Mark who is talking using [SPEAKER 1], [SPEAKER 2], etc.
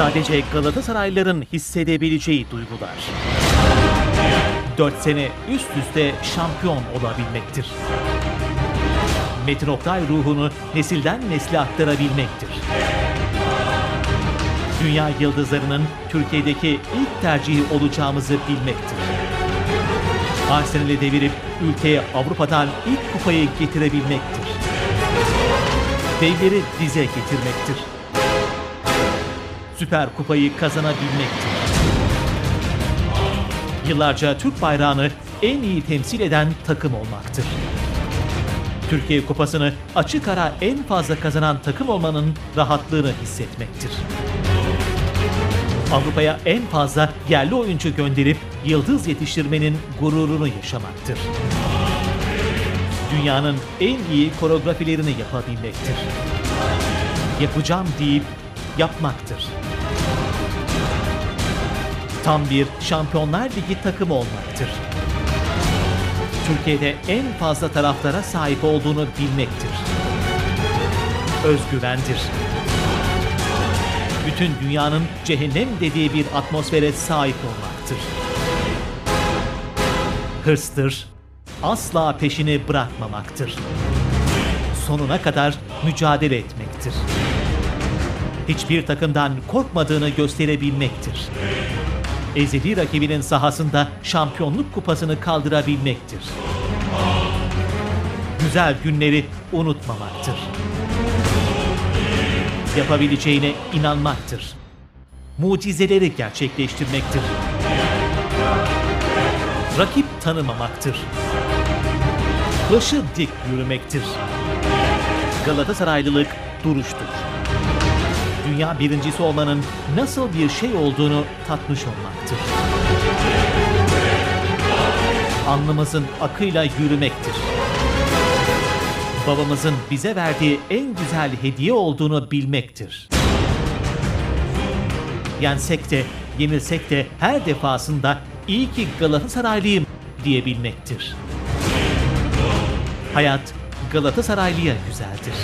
[SPEAKER 1] Sadece Galatasaraylıların hissedebileceği duygular. 4 sene üst üste şampiyon olabilmektir. Metin Oktay ruhunu nesilden nesle aktarabilmektir. Dünya yıldızlarının Türkiye'deki ilk tercihi olacağımızı bilmektir. Arsenal'i devirip ülkeye Avrupa'dan ilk kupayı getirebilmektir. Devleri dize getirmektir. Süper Kupayı kazanabilmektir. Yıllarca Türk bayrağını en iyi temsil eden takım olmaktır. Türkiye Kupası'nı açık ara en fazla kazanan takım olmanın rahatlığını hissetmektir. Avrupa'ya en fazla yerli oyuncu gönderip yıldız yetiştirmenin gururunu yaşamaktır. Dünyanın en iyi koreografilerini yapabilmektir. Yapacağım deyip yapmaktır. Tam bir Şampiyonlar Ligi takımı olmaktır. Türkiye'de en fazla taraftara sahip olduğunu bilmektir. Özgüvendir. Bütün dünyanın cehennem dediği bir atmosfere sahip olmaktır. Hırstır, asla peşini bırakmamaktır. Sonuna kadar mücadele etmektir. Hiçbir takımdan korkmadığını gösterebilmektir. Ezeli rakibinin sahasında şampiyonluk kupasını kaldırabilmektir. Güzel günleri unutmamaktır. Yapabileceğine inanmaktır. Mucizeleri gerçekleştirmektir. Rakip tanımamaktır. Başı dik yürümektir. Galatasaraylılık duruştur. Dünya birincisi olmanın nasıl bir şey olduğunu tatmış olmaktır. Alnımızın akıyla yürümektir. Babamızın bize verdiği en güzel hediye olduğunu bilmektir. Yensek de, yenilsek de her defasında iyi ki Galatasaraylıyım diyebilmektir. Hayat Galatasaraylıya güzeldir.